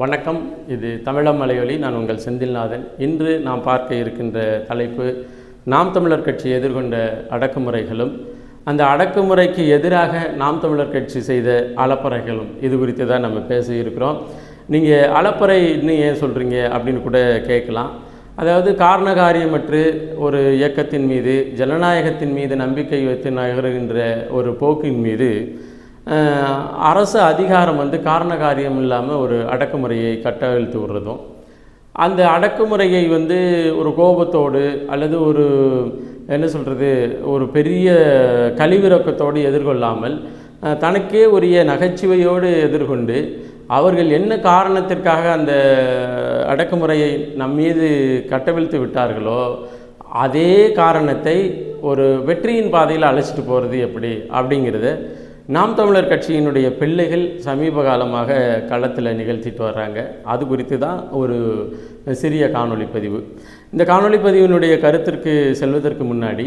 வணக்கம். இது தமிழம் மலையொலி. நான் உங்கள் செந்தில்நாதன். இன்று நாம் பார்க்க இருக்கின்ற தலைப்பு நாம் தமிழர் கட்சி எதிர்கொண்ட அடக்குமுறைகளும் அந்த அடக்குமுறைக்கு எதிராக நாம் தமிழர் கட்சி செய்த அலப்பறைகளும் இது குறித்து தான் நம்ம பேச இருக்கிறோம். நீங்கள் அலப்பறைன்னு ஏன் சொல்கிறீங்க அப்படின்னு கூட கேட்கலாம். அதாவது காரணகாரியமற்று ஒரு இயக்கத்தின் மீது ஜனநாயகத்தின் மீது நம்பிக்கை வைத்து நகருகின்ற ஒரு போக்கின் மீது அரசு அதிகாரம் வந்து காரண காரியம் இல்லாமல் ஒரு அடக்குமுறையை கட்டவிழ்த்து விடுறதும் அந்த அடக்குமுறையை வந்து ஒரு கோபத்தோடு அல்லது ஒரு என்ன சொல்கிறது ஒரு பெரிய கழிவிறக்கத்தோடு எதிர்கொள்ளாமல் தனக்கே உரிய நகைச்சுவையோடு எதிர்கொண்டு அவர்கள் என்ன காரணத்திற்காக அந்த அடக்குமுறையை நம் மீது கட்டவிழ்த்து விட்டார்களோ அதே காரணத்தை ஒரு வெற்றியின் பாதையில் அழைச்சிட்டு போகிறது எப்படி அப்படிங்கிறத நாம் தமிழர் கட்சியினுடைய பிள்ளைகள் சமீப காலமாக களத்தில் நிகழ்த்திட்டு வர்றாங்க. அது குறித்து தான் ஒரு சிறிய காணொளி பதிவு. இந்த காணொளி பதிவினுடைய கருத்திற்கு செல்வதற்கு முன்னாடி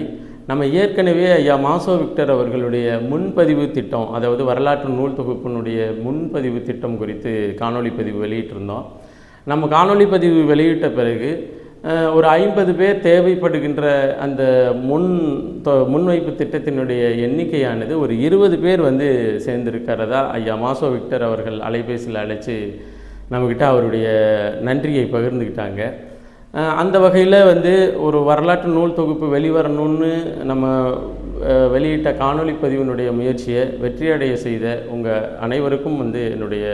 நம்ம ஏற்கனவே ஐயா மாசோ விக்டர் அவர்களுடைய முன்பதிவு திட்டம் அதாவது வரலாற்று நூல் தொகுப்பினுடைய முன்பதிவு திட்டம் குறித்து காணொளி பதிவு வெளியிட்டிருந்தோம். நம்ம காணொளி பதிவு வெளியிட்ட பிறகு ஒரு ஐம்பது பேர் தேவைப்படுகின்ற அந்த முன் தொ- முன்வைப்பு திட்டத்தினுடைய எண்ணிக்கையானது ஒரு இருபது பேர் வந்து சேர்ந்திருக்கிறதா? ஐயா மாசோ விக்டர் அவர்கள் அலைபேசியில் அழைச்சி நம்மக்கிட்ட அவருடைய நன்றியை பகிர்ந்துக்கிட்டாங்க. அந்த வகையில் வந்து ஒரு வரலாற்று நூல் தொகுப்பு வெளிவரணும்னு நம்ம வெளியிட்ட காணொளி பதிவினுடைய முயற்சியை வெற்றியடைய செய்த உங்கள் அனைவருக்கும் வந்து என்னுடைய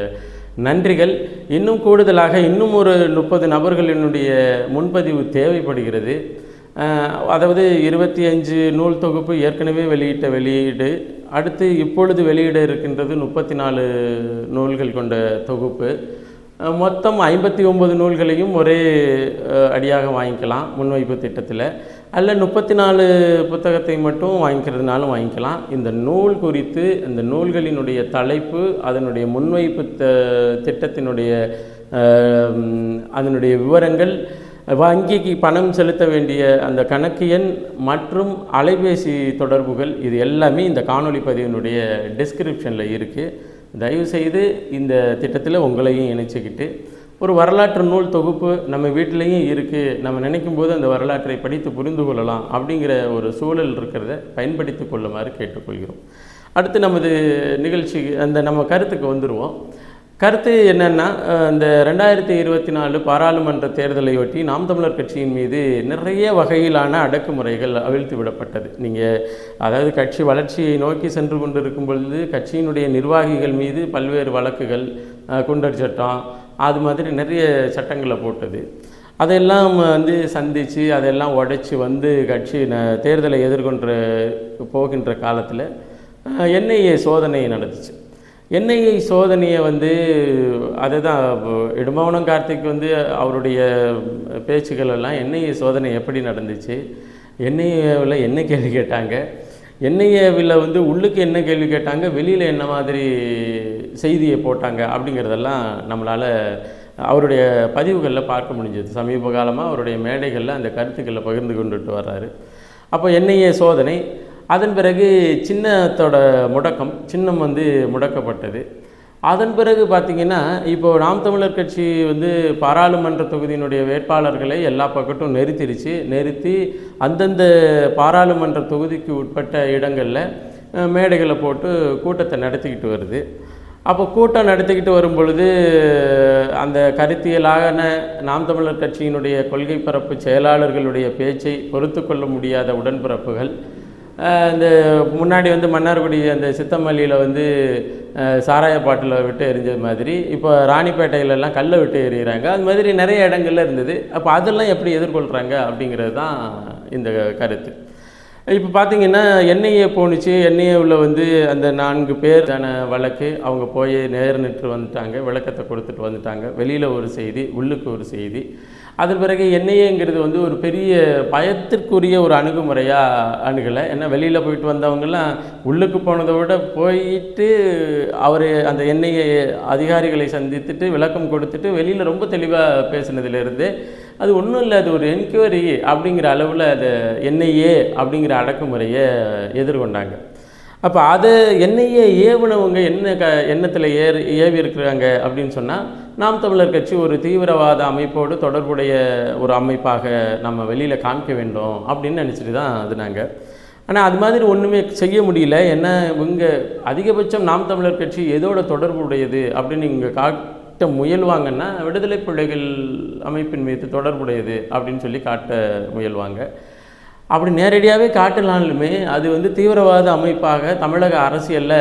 நன்றிகள். இன்னும் கூடுதலாக இன்னும் ஒரு முப்பது நபர்களினுடைய முன்பதிவு தேவைப்படுகிறது. அதாவது இருபத்தி அஞ்சு நூல் தொகுப்பு ஏற்கனவே வெளியிட்ட வெளியீடு. அடுத்து இப்பொழுது வெளியிட இருக்கின்றது முப்பத்தி நாலு நூல்கள் கொண்ட தொகுப்பு. மொத்தம் ஐம்பத்தி ஒம்பது நூல்களையும் ஒரே அடியாக வாங்கிக்கலாம் முன்வைப்பு திட்டத்தில். அல்ல முப்பத்தி நாலு புத்தகத்தை மட்டும் வாங்கிக்கிறதுனாலும் வாங்கிக்கலாம். இந்த நூல் குறித்து இந்த நூல்களினுடைய தலைப்பு அதனுடைய முன்வைப்பு த- திட்டத்தினுடைய அதனுடைய விவரங்கள் வங்கிக்கு பணம் செலுத்த வேண்டிய அந்த கணக்கு எண் மற்றும் அலைபேசி தொடர்புகள் இது எல்லாமே இந்த காணொளி பதிவினுடைய டிஸ்கிரிப்ஷனில் இருக்குது தயவுசெய்து இந்த திட்டத்தில் உங்களையும் இணைச்சிக்கிட்டு ஒரு வரலாற்று நூல் தொகுப்பு நம்ம வீட்டிலையும் இருக்குது நம்ம நினைக்கும் போது அந்த வரலாற்றை படித்து புரிந்து கொள்ளலாம் அப்படிங்கிற ஒரு சூழல் இருக்கிறத பயன்படுத்தி கொள்ளுமாறு கேட்டுக்கொள்கிறோம். அடுத்து நமது நிகழ்ச்சி அந்த நம்ம கருத்துக்கு வந்துடுவோம் கருத்து என்னென்னா இந்த ரெண்டாயிரத்தி இருபத்தி நாலு பாராளுமன்ற தேர்தலையொட்டி நாம் தமிழர் கட்சியின் மீது நிறைய வகையிலான அடக்குமுறைகள் அவிழ்த்து விடப்பட்டது. நீங்கள் அதாவது கட்சி வளர்ச்சியை நோக்கி சென்று கொண்டிருக்கும் பொழுது கட்சியினுடைய நிர்வாகிகள் மீது பல்வேறு வழக்குகள் குண்டர் சட்டம் அது மாதிரி நிறைய சட்டங்களை போட்டது. அதையெல்லாம் வந்து சந்தித்து அதெல்லாம் உடைச்சி வந்து கட்சி ந- தேர்தலை எதிர்கொன்ற போகின்ற காலத்தில் என்ஐஏ சோதனை நடந்துச்சு என்ஐஏ சோதனையை வந்து அதை தான் இடுமவனம் கார்த்திக் வந்து அவருடைய பேச்சுக்கள் எல்லாம் என்ஐஏ சோதனை எப்படி நடந்துச்சு? என்ஐஏவில் என்ன கேள்வி கேட்டாங்க? என்ஐஏவில் வந்து உள்ளுக்கு என்ன கேள்வி கேட்டாங்க? வெளியில் என்ன மாதிரி செய்தியை போட்டாங்க அப்படிங்கிறதெல்லாம் நம்மளால் அவருடைய பதிவுகளில் பார்க்க முடிஞ்சது. சமீப காலமாக அவருடைய மேடைகளில் அந்த கருத்துக்களை பகிர்ந்து கொண்டுட்டு வர்றாரு. அப்போ என்ஐஏ சோதனை அதன் பிறகு சின்னத்தோட முடக்கம் சின்னம் வந்து முடக்கப்பட்டது. அதன் பிறகு பார்த்திங்கன்னா இப்போது நாம் தமிழர் கட்சி வந்து பாராளுமன்ற தொகுதியினுடைய வேட்பாளர்களை எல்லா பக்கட்டும் நிறுத்திடுச்சு நிறுத்தி அந்தந்த பாராளுமன்ற தொகுதிக்கு உட்பட்ட இடங்களில் மேடைகளை போட்டு கூட்டத்தை நடத்திக்கிட்டு வருது. அப்போ கூட்டம் நடத்திக்கிட்டு வரும் பொழுது அந்த கருத்தியலான நாம் தமிழர் கட்சியினுடைய கொள்கை பரப்பு செயலாளர்களுடைய பேச்சை பொறுத்து கொள்ள முடியாத உடன்பிறப்புகள். இந்த முன்னாடி வந்து மன்னார்குடி அந்த சித்தமல்லியில் வந்து சாராய பாட்டில் விட்டு எரிஞ்சது மாதிரி இப்போ ராணிப்பேட்டையிலலாம் கல்லை விட்டு எறிகிறாங்க அது மாதிரி நிறைய இடங்கள்ல இருந்தது. அப்போ அதெல்லாம் எப்படி எதிர்கொள்கிறாங்க அப்படிங்கிறது தான் இந்த கருத்து. இப்போ பார்த்தீங்கன்னா என்ஐஏ போணுச்சு. என்ஐஏவில் வந்து அந்த நான்கு பேரான வழக்கு. அவங்க போய் நேர் நின்று வந்துட்டாங்க. விளக்கத்தை கொடுத்துட்டு வந்துட்டாங்க. வெளியில் ஒரு செய்தி உள்ளுக்கு ஒரு செய்தி. அதன் பிறகு என்ஐஏங்கிறது வந்து ஒரு பெரிய பயத்திற்குரிய ஒரு அணுகுமுறையாக அணுகலை. ஏன்னா வெளியில் போயிட்டு வந்தவங்கெல்லாம் உள்ளுக்கு போனதை விட போயிட்டு அவர் அந்த என்ஐஏ அதிகாரிகளை சந்தித்துட்டு விளக்கம் கொடுத்துட்டு வெளியில் ரொம்ப தெளிவாக பேசினதுலேருந்து அது ஒன்றும் இல்லை அது ஒரு என்கொயரி அப்படிங்கிற அளவில் அது என்ஐஏ அப்படிங்கிற அடக்குமுறையை எதிர்கொண்டாங்க. அப்போ அதை என்னையே ஏவுனவங்க என்ன க எண்ணத்தில் ஏறி ஏவி இருக்கிறாங்க அப்படின்னு சொன்னால் நாம் தமிழர் கட்சி ஒரு தீவிரவாத அமைப்போடு தொடர்புடைய ஒரு அமைப்பாக நம்ம வெளியில் காமிக்க வேண்டும் அப்படின்னு நினச்சிட்டு தான் அது நாங்கள் ஆனால் அது மாதிரி ஒன்றுமே செய்ய முடியல. ஏன்னா இவங்க அதிகபட்சம் நாம் தமிழர் கட்சி எதோட தொடர்புடையது அப்படின்னு இங்கே கா முயல்வாங்கன்னா விடுதலை புலிகள் அமைப்பின் மீது தொடர்புடையது அப்படின்னு சொல்லி காட்ட முயல்வாங்க. அப்படி நேரடியாகவே காட்டினாலுமே அது வந்து தீவிரவாத அமைப்பாக தமிழக அரசியலில்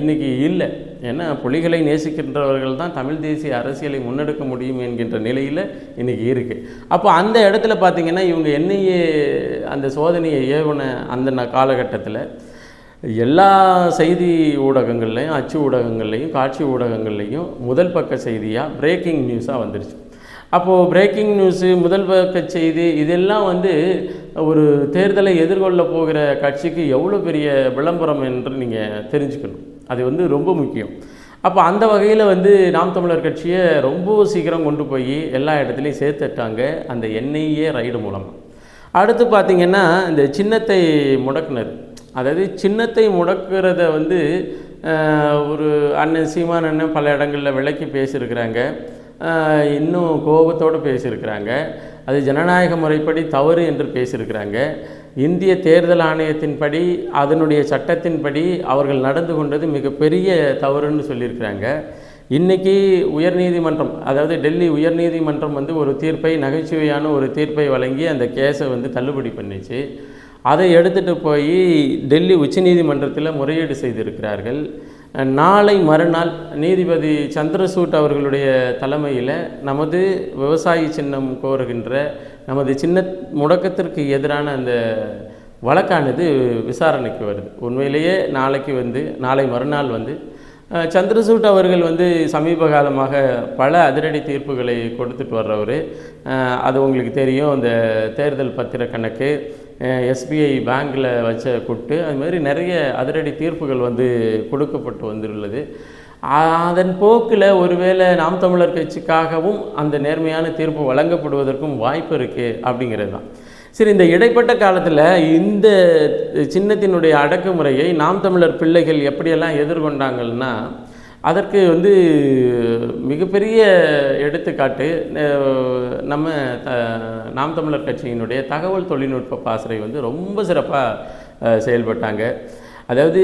இன்றைக்கி இல்லை. ஏன்னா புலிகளை நேசிக்கின்றவர்கள் தான் தமிழ் தேசிய அரசியலை முன்னெடுக்க முடியும் என்கின்ற நிலையில் இன்றைக்கி இருக்குது அப்போ அந்த இடத்துல பார்த்திங்கன்னா இவங்க என்னையே அந்த சோதனையை ஏவுன அந்த காலகட்டத்தில் எல்லா செய்தி ஊடகங்கள்லையும் அச்சு ஊடகங்கள்லையும் காட்சி ஊடகங்கள்லையும் முதல் பக்க செய்தியாக பிரேக்கிங் நியூஸாக வந்துருச்சு. அப்போது பிரேக்கிங் நியூஸு முதல் பக்க செய்தி இதெல்லாம் வந்து ஒரு தேர்தலை எதிர்கொள்ள போகிற கட்சிக்கு எவ்வளோ பெரிய விளம்பரம் என்று நீங்கள் தெரிஞ்சுக்கணும். அது வந்து ரொம்ப முக்கியம். அப்போ அந்த வகையில் வந்து நாம் தமிழர் கட்சியை ரொம்ப சீக்கிரம் கொண்டு போய் எல்லா இடத்துலையும் சேர்த்துட்டாங்க அந்த என்ஐஏ ரைடு மூலமாக அடுத்து பார்த்திங்கன்னா இந்த சின்னத்தை முடக்குனது. அதாவது சின்னத்தை முடக்கிறத வந்து ஒரு அண்ணன் சீமான் அண்ணன் பல இடங்களில் விளக்கி பேசியிருக்கிறாங்க. இன்னும் கோபத்தோடு பேசியிருக்கிறாங்க. அது ஜனநாயக முறைப்படி தவறு என்று பேசியிருக்கிறாங்க. இந்திய தேர்தல் ஆணையத்தின்படி அதனுடைய சட்டத்தின்படி அவர்கள் நடந்து கொண்டது மிகப்பெரிய தவறுன்னு சொல்லியிருக்கிறாங்க. இன்னைக்கு உயர்நீதிமன்றம் அதாவது டெல்லி உயர்நீதிமன்றம் வந்து ஒரு தீர்ப்பை நகைச்சுவையான ஒரு தீர்ப்பை வழங்கி அந்த கேஸை வந்து தள்ளுபடி பண்ணிச்சு. அதை எடுத்துகிட்டு போய் டெல்லி உச்சநீதிமன்றத்தில் முறையீடு செய்திருக்கிறார்கள். நாளை மறுநாள் நீதிபதி சந்திரசூட் அவர்களுடைய தலைமையில் நமது விவசாயி சின்னம் கோருகின்ற நமது சின்ன முடக்கத்திற்கு எதிரான அந்த வழக்கானது விசாரணைக்கு வருது. உண்மையிலேயே நாளைக்கு வந்து நாளை மறுநாள் வந்து சந்திரசூட் அவர்கள் வந்து சமீப காலமாக பல அதிரடி தீர்ப்புகளை கொடுத்துட்டு வர்றவர். அது உங்களுக்கு தெரியும். இந்த தேர்தல் பத்திர கணக்கு எஸ்பிஐ பேங்க்கில் வச்ச கொட்டு அது மாதிரி நிறைய அதிரடி தீர்ப்புகள் வந்து கொடுக்கப்பட்டு வந்துள்ளது. அதன் போக்கில் ஒருவேளை நாம் தமிழர் கட்சிக்காகவும் அந்த நேர்மையான தீர்ப்பு வழங்கப்படுவதற்கும் வாய்ப்பு இருக்குது அப்படிங்கிறது தான். சரி இந்த இடைப்பட்ட காலத்தில் இந்த சின்னத்தினுடைய அடக்குமுறையை நாம் தமிழர் பிள்ளைகள் எப்படியெல்லாம் எதிர்கொண்டாங்கன்னா அதற்கு வந்து மிகப்பெரிய எடுத்துக்காட்டு நம்ம த- நாம் தமிழர் கட்சியினுடைய தகவல் தொழில்நுட்ப பாசறை வந்து ரொம்ப சிறப்பாக செயல்பட்டாங்க. அதாவது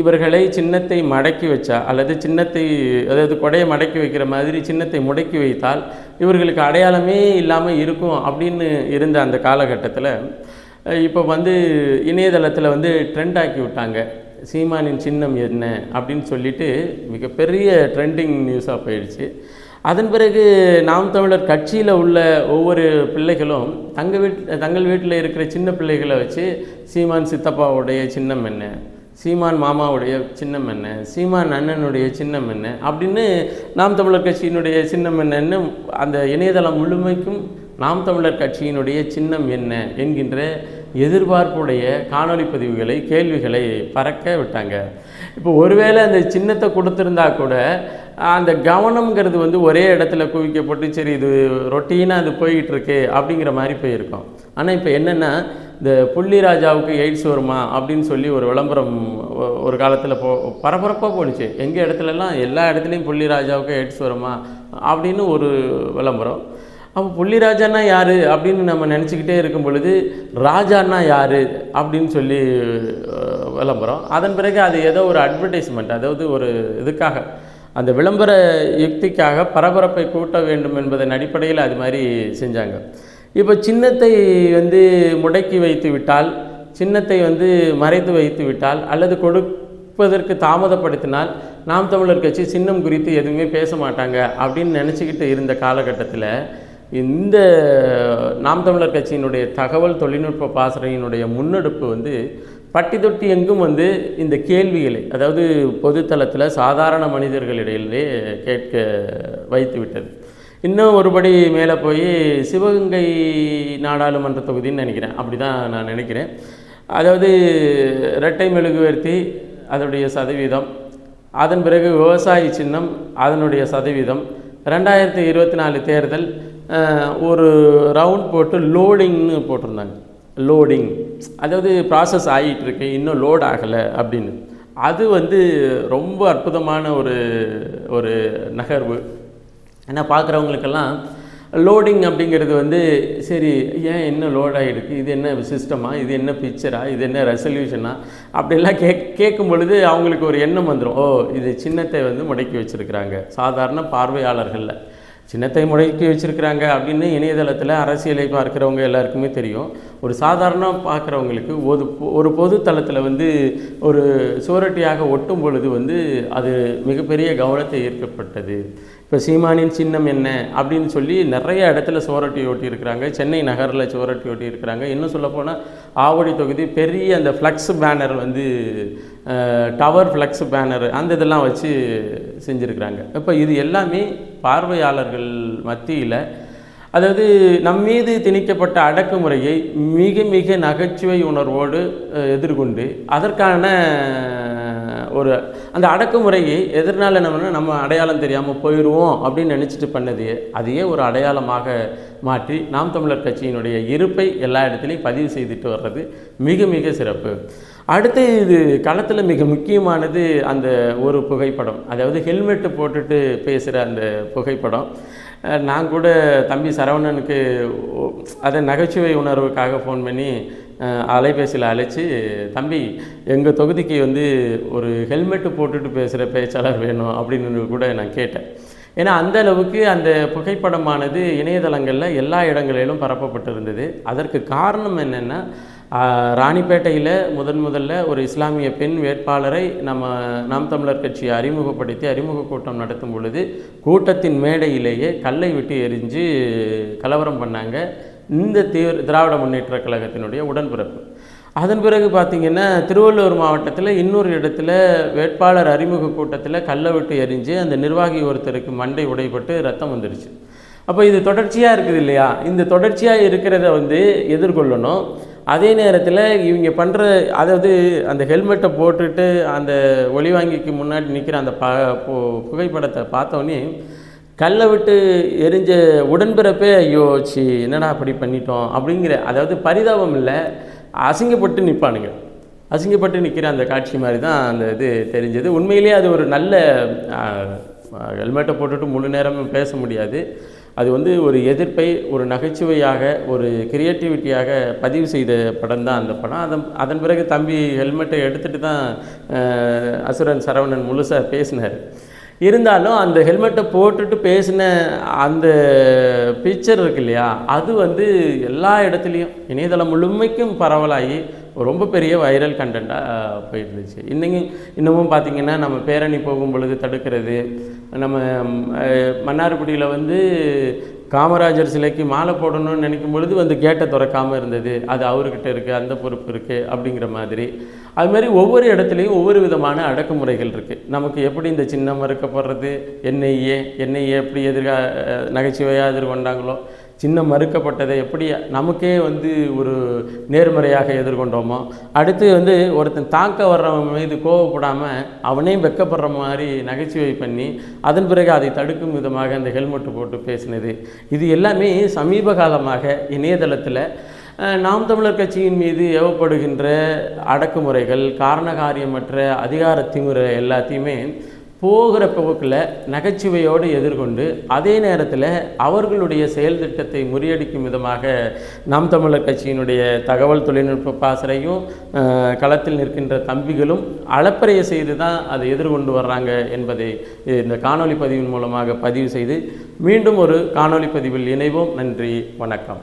இவர்களை சின்னத்தை மடக்கி வச்சா அல்லது சின்னத்தை அதாவது கொடையை மடக்கி வைக்கிற மாதிரி சின்னத்தை முடக்கி வைத்தால் இவர்களுக்கு அடையாளமே இல்லாமல் இருக்கும் அப்படின்னு இருந்த அந்த காலகட்டத்தில் இப்போ வந்து இணையதளத்தில் வந்து ட்ரெண்ட் ஆக்கி விட்டாங்க. சீமானின் சின்னம் என்ன அப்படின்னு சொல்லிட்டு மிகப்பெரிய ட்ரெண்டிங் நியூஸாக போயிடுச்சு. அதன் பிறகு நாம் தமிழர் கட்சியில் உள்ள ஒவ்வொரு பிள்ளைகளும் தங்க வீட் தங்கள் வீட்டில் இருக்கிற சின்ன பிள்ளைகளை வச்சு சீமான் சித்தப்பாவுடைய சின்னம் என்ன? சீமான் மாமாவுடைய சின்னம் என்ன? சீமான் அண்ணனுடைய சின்னம் என்ன? அப்படின்னு நாம் தமிழர் கட்சியினுடைய சின்னம் என்னன்னு அந்த இணையதளம் முழுமைக்கும் நாம் தமிழர் கட்சியினுடைய சின்னம் என்ன? என்கின்ற எதிர்பார்ப்புடைய காணொலி பதிவுகளை கேள்விகளை பறக்க விட்டாங்க. இப்போ ஒருவேளை அந்த சின்னத்தை கொடுத்துருந்தா கூட அந்த கவனம்ங்கிறது வந்து ஒரே இடத்துல குவிக்கப்பட்டு சரி இது ரொட்டீனாக அது போயிட்டுருக்கு அப்படிங்கிற மாதிரி போயிருக்கோம். ஆனால் இப்போ என்னென்னா இந்த புள்ளி ராஜாவுக்கு எய்ட்ஸ் வருமா அப்படின்னு சொல்லி ஒரு விளம்பரம் ஒரு காலத்தில் போ பரபரப்பாக போணுச்சு. எங்கள் இடத்துலலாம் எல்லா இடத்துலையும் புள்ளி ராஜாவுக்கு எய்ட்ஸ் வருமா அப்படின்னு ஒரு விளம்பரம். அப்போ புள்ளிராஜான்னா யார் அப்படின்னு நம்ம நினச்சிக்கிட்டே இருக்கும் பொழுது ராஜான்னா யார் அப்படின்னு சொல்லி விளம்பரம். அதன் பிறகு அது ஏதோ ஒரு அட்வர்டைஸ்மெண்ட் அதாவது ஒரு இதுக்காக அந்த விளம்பர யுக்திக்காக பரபரப்பை கூட்ட வேண்டும் என்பதன் அடிப்படையில் அது மாதிரி செஞ்சாங்க. இப்போ சின்னத்தை வந்து முடக்கி வைத்து விட்டால் சின்னத்தை வந்து மறைத்து வைத்து விட்டால் அல்லது கொடுப்பதற்கு தாமதப்படுத்தினால் நாம் தமிழர் கட்சி சின்னம் குறித்து எதுவுமே பேச மாட்டாங்க அப்படின்னு நினச்சிக்கிட்டு இருந்த காலகட்டத்தில் இந்த நாம் தமிழர் கட்சியினுடைய தகவல் தொழில்நுட்ப பாசறையினுடைய முன்னெடுப்பு வந்து பட்டி தொட்டி எங்கும் வந்து இந்த கேள்விகளை அதாவது பொதுத்தளத்தில் சாதாரண மனிதர்களிடையிலே கேட்க வைத்து விட்டது. இன்னும் ஒருபடி மேலே போய் சிவகங்கை நாடாளுமன்ற தொகுதின்னு நினைக்கிறேன். அப்படி தான் நான் நினைக்கிறேன். அதாவது இரட்டை மெழுகுவர்த்தி அதனுடைய சதவீதம் அதன் பிறகு விவசாயி சின்னம் அதனுடைய சதவீதம் ரெண்டாயிரத்தி இருபத்தி நாலு தேர்தல் ஒரு ரவுண்ட் போட்டு லோடிங்னு போட்டிருந்தாங்க. லோடிங் அதாவது ப்ராசஸ் ஆகிட்டுருக்கு இன்னும் லோட் ஆகலை அப்படின்னு. அது வந்து ரொம்ப அற்புதமான ஒரு ஒரு நகர்வு. ஏன்னா பார்க்குறவங்களுக்கெல்லாம் லோடிங் அப்படிங்கிறது வந்து சரி ஏன் என்ன லோடாகிருக்கு இது என்ன சிஸ்டமா இது என்ன பிக்சரா இது என்ன ரெசல்யூஷனா அப்படிலாம் கேக் கேட்கும் பொழுது அவங்களுக்கு ஒரு எண்ணம் வந்துடும் ஓ இது சின்னத்தை வந்து முடக்கி வச்சுருக்கிறாங்க. சாதாரண பார்வையாளர்களில். சின்னத்தை முடக்கி வச்சுருக்கிறாங்க அப்படின்னு இணையதளத்தில் அரசியலை பார்க்குறவங்க எல்லாருக்குமே தெரியும். ஒரு சாதாரண பார்க்குறவங்களுக்கு ஒரு ஒரு பொது தளத்தில் வந்து ஒரு சுவரட்டியாக ஒட்டும் பொழுது வந்து அது மிகப்பெரிய கவனத்தை ஈர்க்கப்பட்டது. இப்போ சீமானின் சின்னம் என்ன அப்படின்னு சொல்லி நிறைய இடத்துல சுவரட்டி ஒட்டி இருக்கிறாங்க சென்னை நகரில் சுவரட்டி ஒட்டி இருக்கிறாங்க இன்னும் சொல்லப்போனால் ஆவடி தொகுதி பெரிய அந்த ஃப்ளக்ஸ் பேனர் வந்து டவர் ஃப்ளக்ஸ் பேனர் அந்த இதெல்லாம் வச்சு செஞ்சுருக்கிறாங்க. இப்போ இது எல்லாமே பார்வையாளர்கள் மத்தியில் அதாவது நம் மீது திணிக்கப்பட்ட அடக்குமுறையை மிக மிக நகைச்சுவை உணர்வோடு எதிர்கொண்டு அதற்கான ஒரு அந்த அடக்குமுறையை எதிர்னால என்ன நம்ம அடையாளம் தெரியாமல் போயிடுவோம் அப்படின்னு நினச்சிட்டு பண்ணது அதையே ஒரு அடையாளமாக மாற்றி நாம் தமிழர் கட்சியினுடைய இருப்பை எல்லா இடத்துலையும் பதிவு செய்துட்டு வர்றது மிக மிக சிறப்பு. அடுத்து இது களத்தில் மிக முக்கியமானது அந்த ஒரு புகைப்படம். அதாவது ஹெல்மெட்டு போட்டுட்டு பேசுகிற அந்த புகைப்படம். நான் கூட தம்பி சரவணனுக்கு அதை நகைச்சுவை உணர்வுக்காக ஃபோன் பண்ணி அலைபேசியில் அழைச்சி தம்பி எங்கள் தொகுதிக்கு வந்து ஒரு ஹெல்மெட்டு போட்டுட்டு பேசுகிற பேச்சாளர் வேணும் அப்படின்னு கூட நான் கேட்டேன். ஏன்னா அந்த அளவுக்கு அந்த புகைப்படமானது இணையதளங்களில் எல்லா இடங்களிலும் பரப்பப்பட்டிருந்தது. அதற்கு காரணம் என்னென்னா ராணிப்பேட்டையில் முதன் முதல்ல ஒரு இஸ்லாமிய பெண் வேட்பாளரை நம்ம நாம் தமிழர் கட்சியை அறிமுகப்படுத்தி அறிமுக கூட்டம் நடத்தும் பொழுது கூட்டத்தின் மேடையிலேயே கல்லை விட்டு எரிஞ்சு கலவரம் பண்ணாங்க இந்த தீவிர திராவிட முன்னேற்ற கழகத்தினுடைய உடன்பிறப்பு. அதன் பிறகு பார்த்திங்கன்னா திருவள்ளூர் மாவட்டத்தில் இன்னொரு இடத்துல வேட்பாளர் அறிமுக கூட்டத்தில் கல்லை விட்டு எரிஞ்சு அந்த நிர்வாகி ஒருத்தருக்கு மண்டை உடைபட்டு ரத்தம் வந்துருச்சு. அப்போ இது தொடர்ச்சியாக இருக்குது இல்லையா? இந்த தொடர்ச்சியாக இருக்கிறத வந்து எதிர்கொள்ளணும். அதே நேரத்தில் இவங்க பண்ணுற அதாவது அந்த ஹெல்மெட்டை போட்டுட்டு அந்த ஒளிவாங்கிக்கு முன்னாடி நிற்கிற அந்த ப பு- புகைப்படத்தை பார்த்தோன்னே கல்லை விட்டு எரிஞ்ச உடன்பிறப்பே ஐயோ சி என்னடா அப்படி பண்ணிட்டோம்? அப்படிங்கிற அதாவது பரிதாபம் இல்லை அசிங்கப்பட்டு நிற்பானுங்க அசிங்கப்பட்டு நிற்கிற அந்த காட்சி மாதிரி தான் அந்த இது தெரிஞ்சது. உண்மையிலேயே அது ஒரு நல்ல ஹெல்மெட்டை போட்டுட்டு முழு நேரமும் பேச முடியாது. அது வந்து ஒரு எதிர்ப்பை ஒரு நகைச்சுவையாக ஒரு கிரியேட்டிவிட்டியாக பதிவு செய்த படம் தான் அந்த படம். அதன் அதன் பிறகு தம்பி ஹெல்மெட்டை எடுத்துகிட்டு தான் அசுரன் சரவணன் முழுசாக பேசினார். இருந்தாலும் அந்த ஹெல்மெட்டை போட்டுட்டு பேசின அந்த பிக்சர் இருக்கு இல்லையா அது வந்து எல்லா இடத்துலையும் இணையதளம் முழுமைக்கும் பரவலாகி ரொம்ப பெரிய வைரல் கண்டென்ட்டாக போயிருந்துச்சு. இன்னைக்கு இன்னமும் பார்த்திங்கன்னா நம்ம பேரணி போகும் பொழுது தடுக்கிறது நம்ம மன்னார்குடியில் வந்து காமராஜர் சிலைக்கு மாலை போடணும்னு நினைக்கும் பொழுது வந்து கேட்டை திறக்காமல் இருந்தது. அது அவர்கிட்ட இருக்குது அந்த பொறுப்பு இருக்குது அப்படிங்கிற மாதிரி. அது மாதிரி ஒவ்வொரு இடத்துலையும் ஒவ்வொரு விதமான அடக்குமுறைகள் இருக்குது நமக்கு எப்படி இந்த சின்னம் மறுக்கப்படுறது என்ஐஏ என்ஐஏ எப்படி எதிர்கா நகைச்சுவையாக எதிர்கொண்டாங்களோ சின்னம் மறுக்கப்பட்டதை எப்படி நமக்கே வந்து ஒரு நேர்மறையாக எதிர்கொண்டோமோ? அடுத்து வந்து ஒருத்தன் தாக்க வர்றவன் மீது கோவப்படாமல் அவனே வெக்கப்படுற மாதிரி நகைச்சுவை பண்ணி அதன் பிறகு அதை தடுக்கும் விதமாக அந்த ஹெல்மெட் போட்டு பேசினது. இது எல்லாமே சமீப காலமாக இணையதளத்தில் நாம் தமிழர் கட்சியின் மீது ஏவப்படுகின்ற அடக்குமுறைகள் காரணகாரியமற்ற அதிகார திமுறை எல்லாத்தையுமே போகிற போக்கில் நகைச்சுவையோடு எதிர்கொண்டு அதே நேரத்தில் அவர்களுடைய செயல் திட்டத்தை முறியடிக்கும் விதமாக நாம் தமிழர் கட்சியினுடைய தகவல் தொழில்நுட்ப பாசறையும் களத்தில் நிற்கின்ற தம்பிகளும் அளப்பறைய செய்து தான் அதை எதிர்கொண்டு வர்றாங்க என்பதை இந்த காணொளி பதிவின் மூலமாக பதிவு செய்து மீண்டும் ஒரு காணொளி பதிவில் இணைவோம். நன்றி வணக்கம்.